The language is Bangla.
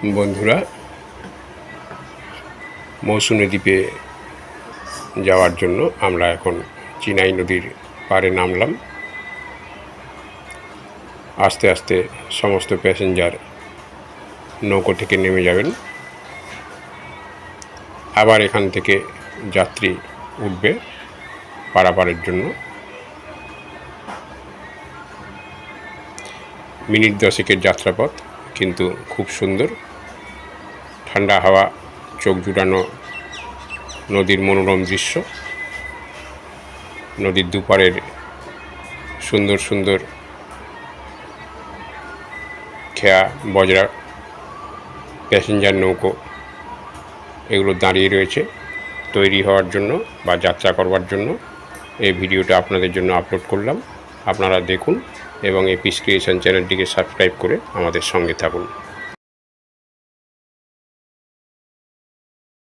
বন্ধুরা, মৌসুমী দ্বীপে যাওয়ার জন্য আমরা এখন চিনাই নদীর পাড়ে নামলাম। আস্তে আস্তে সমস্ত প্যাসেঞ্জার নৌকো থেকে নেমে যাবেন। আবার এখান থেকে যাত্রী উঠবে পারাপারের জন্য। মিনিট দশেকের যাত্রাপথ, কিন্তু খুব সুন্দর। ঠান্ডা হাওয়া, চোখ জুড়ানো নদীর মনোরম দৃশ্য, নদীর দুপারের সুন্দর সুন্দর খেয়া, বজরা, প্যাসেঞ্জার নৌকো এগুলো দাঁড়িয়ে রয়েছে তৈরি হওয়ার জন্য বা যাত্রা করবার জন্য। এই ভিডিওটা আপনাদের জন্য আপলোড করলাম। আপনারা দেখুন এবং এই পিস ক্রিয়েশন চ্যানেলটিকে সাবস্ক্রাইব করে আমাদের সঙ্গে থাকুন।